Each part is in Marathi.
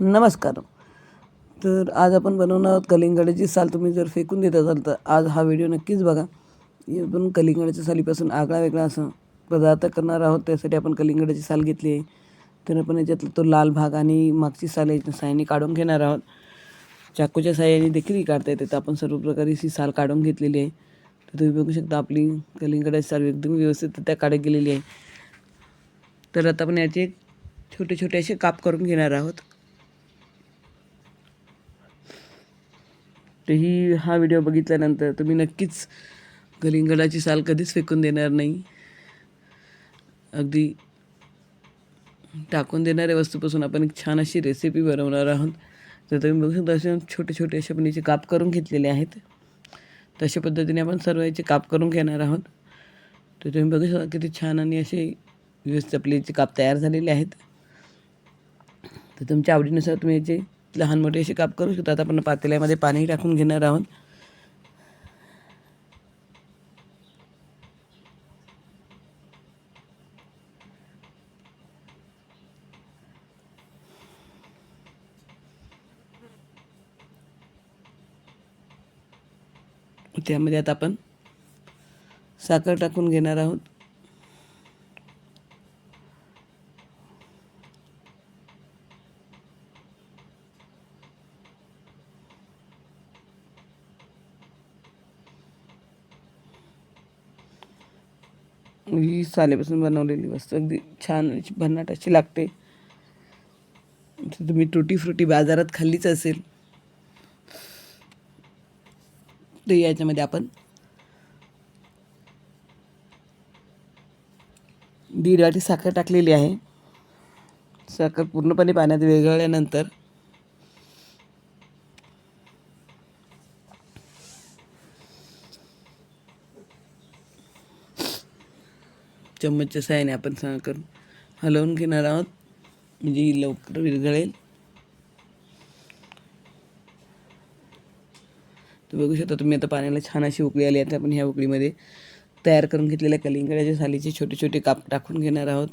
नमस्कार. तर आज आपण बनवणार आहोत कलिंगडाची साल. तुम्ही जर फेकून देत असाल तर आज हा व्हिडिओ नक्कीच बघा. आपण कलिंगडाच्या सालीपासून आगळा वेगळा असं पदार्थ करणार आहोत. त्यासाठी आपण कलिंगडाची साल घेतली आहे. तर आपण याच्यातला तो लाल भाग आणि मागची साल याच्या साह्याने काढून घेणार आहोत. चाकूच्या साह्याने देखील ही काढता येते. तर आपण सर्व प्रकारे ही साल काढून घेतलेली आहे. तर तुम्ही बघू शकता आपली कलिंगडाची साल एकदम व्यवस्थित काढत गेलेली आहे. तर आता आपण याचे छोटे छोटे असे काप करून घेणार आहोत. तर ही हा व्हिडिओ बघितल्यानंतर तुम्ही नक्कीच कलिंगडाची साल कधीच फेकून देणार नाही. अगदी टाकून देणाऱ्या वस्तूपासून आपण एक छान अशी रेसिपी बनवणार आहोत. तर तुम्ही बघू शकता असे छोटे छोटे असे आपण याचे काप करून घेतलेले आहेत. तशा पद्धतीने आपण सर्व याचे काप करून घेणार आहोत. तर तुम्ही बघू शकता किती छान आणि असे व्यवस्थित आपले याचे काप तयार झालेले आहेत. तर तुमच्या आवडीनुसार तुम्ही याचे लहान मोठे असे काप करू शकतात. आता आपण पातेल्यामध्ये पाणी टाकून घेणार आहोत. त्यामध्ये आता आपण साखर टाकून घेणार आहोत. ही सालेपासून बनवलेली वस्तू. अगदी छान अशी भन्नाट अशी लागते. तुम्ही तुटी फ्रुटी बाजारात खाल्लीच असेल. तर याच्यामध्ये आपण दीड वाटी साखर टाकलेली आहे. साखर पूर्णपणे पाण्यात विरघळल्यानंतर चम्मचच्या साह्याने आपण साखर हलवून घेणार आहोत. म्हणजे ही लवकर विरघळेल. तर बघू शकता तुम्ही आता पाण्याला छान अशी उकळी आली आता आपण ह्या उकळीमध्ये तयार करून घेतलेल्या कलिंगडाच्या सालीचे छोटे छोटे काप टाकून घेणार आहोत.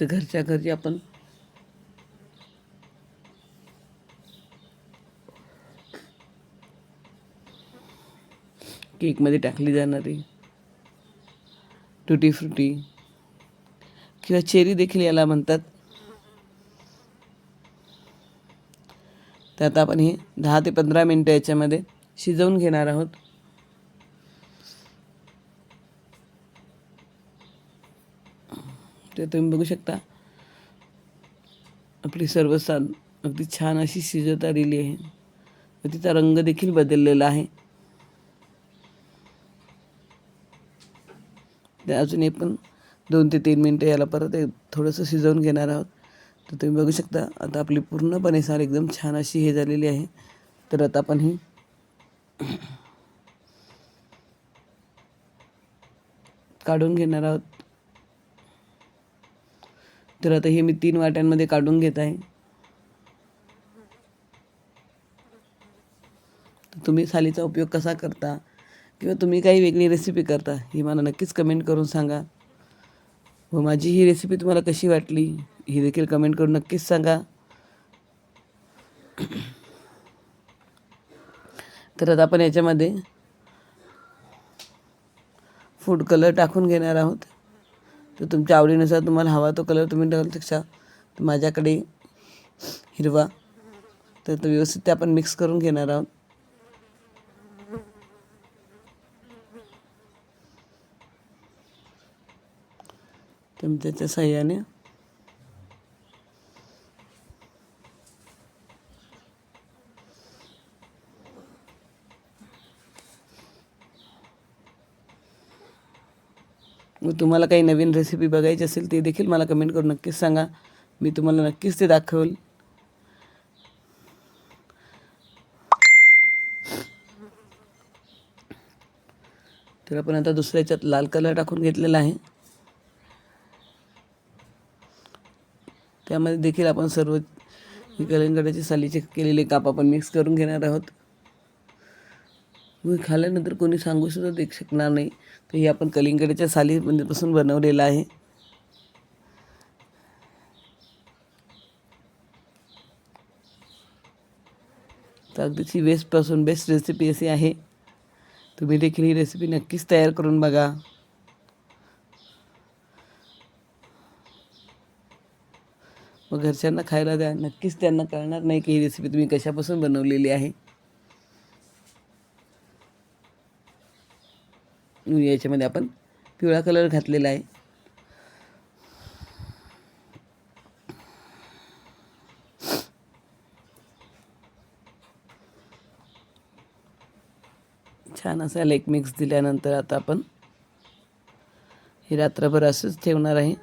तर घरच्या घरी आपण केकमध्ये टाकली जाणारी टुटी फ्रुटी किंवा चेरी देखील याला म्हणतात. तर आता आपण हे दहा ते पंधरा मिनटं याच्यामध्ये शिजवून घेणार आहोत. ते तुम्ही बघू शकता. आपली सर्व साल अगदी छान अशी शिजत आलेली आहे. व तिचा रंग देखील बदललेला आहे. ते अजून एक पण दोन ते तीन मिनटं याला परत एक थोडंसं शिजवून घेणार आहोत. तर तुम्ही बघू शकता आता आपली पूर्णपणे साल एकदम छान अशी हे झालेली आहे. तर आता आपण ही काढून घेणार आहोत. तर आता हे मी तीन वाट्यांमध्ये काढून घेत आहे. तर तुम्ही सालीचा उपयोग कसा करता? किंवा तुम्ही काही वेगळी रेसिपी करता? ही मला नक्कीच कमेंट करून सांगा. व माझी ही रेसिपी तुम्हाला कशी वाटली? ही देखील कमेंट करून नक्कीच सांगा. तर आता आपण याच्यामध्ये फूड कलर टाकून घेणार आहोत. तर तुमच्या आवडीनुसार तुम्हाला हवा तो कलर तुम्ही टाकू शकता. तर माझ्याकडे हिरवा. तर तो व्यवस्थित ते आपण मिक्स करून घेणार आहोत. चमच्याच्या सहाय्याने व तुम्हाला काही नवीन रेसिपी बघायची असेल ते देखील मला कमेंट करून नक्कीच सांगा. मी तुम्हाला नक्कीच ते दाखवेल. तर आपण आता दुसऱ्या याच्यात लाल कलर टाकून घेतलेला आहे. त्यामध्ये देखील आपण सर्व ही सालीचे केलेले काप आपण मिक्स करून घेणार आहोत. व खाल्ल्यानंतर कोणी सांगू सुद्धा देऊ शकणार नाही. तर हे आपण कलिंगडाच्या सालीमध्येपासून बनवलेलं आहे. तर अगदीची बेस्टपासून बेस्ट रेसिपी अशी आहे. तुम्ही देखील ही रेसिपी नक्कीच तयार करून बघा. मग घरच्यांना खायला द्या. नक्कीच त्यांना कळणार नाही की ही रेसिपी तुम्ही कशापासून बनवलेली आहे. याच्यामध्ये आपण पिवळा कलर घातलेला आहे. छान असा लेक मिक्स दिल्यानंतर आता आपण हे रात्रभर असंच ठेवणार आहे.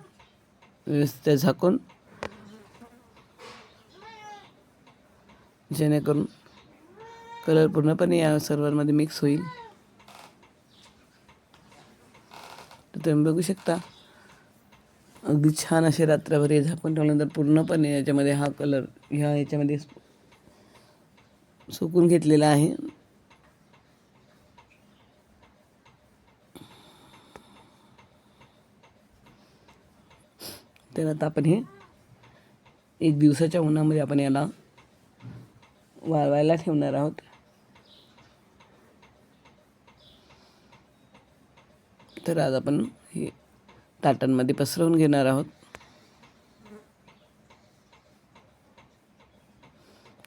व्यवस्थित झाकून. जेणेकरून कलर पूर्णपणे या सर्वांमध्ये मिक्स होईल. तर तुम्ही बघू शकता. अगदी छान असे रात्रभर हे झाकून ठेवल्यानंतर पूर्णपणे याच्यामध्ये हा कलर ह्या याच्यामध्ये सुकून घेतलेला आहे. तर आता आपण हे एक दिवसाच्या उन्हामध्ये आपण याला वाळवायला ठेवणार आहोत. तर आज आपण हे ताटांमध्ये पसरवून घेणार आहोत.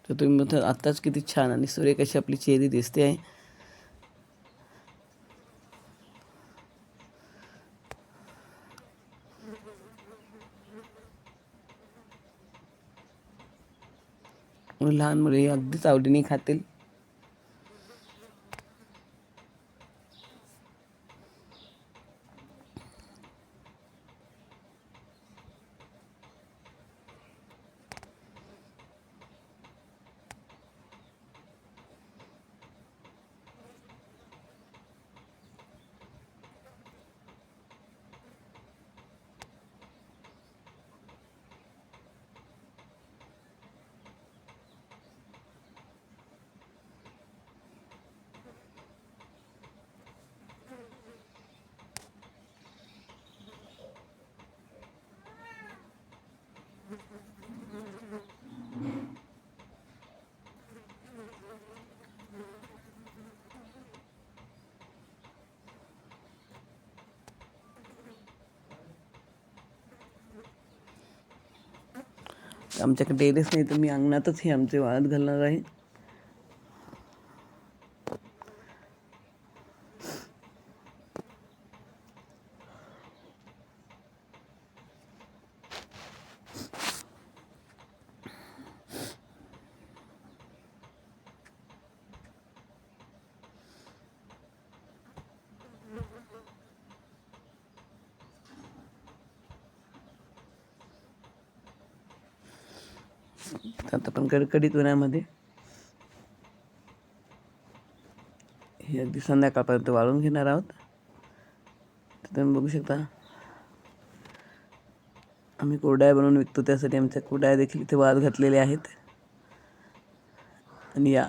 तर तुम्ही म्हणता आत्ताच किती छान आणि सूर्य कशी आपली चेहरी दिसते आहे. लहान मुले अगदीच आवडीने खातील. आमच्याकडे टेरेस नाही तर मी अंगणातच हे आमचे वाळत घालणार आहे. आता आपण कडकडीत उन्हामध्ये. हे अगदी संध्याकाळपर्यंत वाळून घेणार आहोत. तर तुम्ही बघू शकता आम्ही कोरड्या बनवून विकतो त्यासाठी आमच्या कोरड्या देखील इथे वाद घातलेले आहेत. आणि या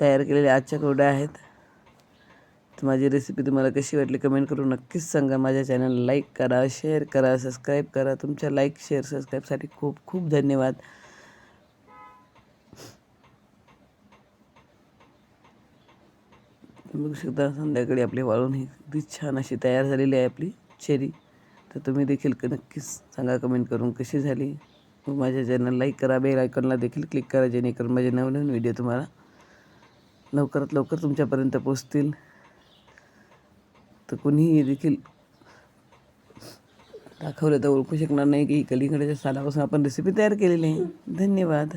तयार केलेल्या आजच्या कोरड्या आहेत. तर माझी रेसिपी तुम्हाला कशी वाटली कमेंट करून नक्कीच सांगा. माझ्या चॅनलला लाईक करा शेअर करा सबस्क्राईब करा. तुमच्या लाईक शेअर सबस्क्राईबसाठी खूप खूप धन्यवाद. बघू शकता संध्याकाळी आपली वाळून ही अगदी छान अशी तयार झालेली आहे आपली चेरी. तर तुम्ही देखील नक्कीच सांगा कमेंट करून कशी झाली. माझ्या चॅनल लाईक करा बेल आयकॉनला देखील क्लिक करा जेणेकरून माझे नवनवीन व्हिडिओ तुम्हाला लवकरात लवकर तुमच्यापर्यंत पोचतील तर कुणीही देखील दाखवलं तर ओळखू शकणार नाही की कलिंगडाच्या सालापासून आपण रेसिपी तयार केलेली आहे. धन्यवाद.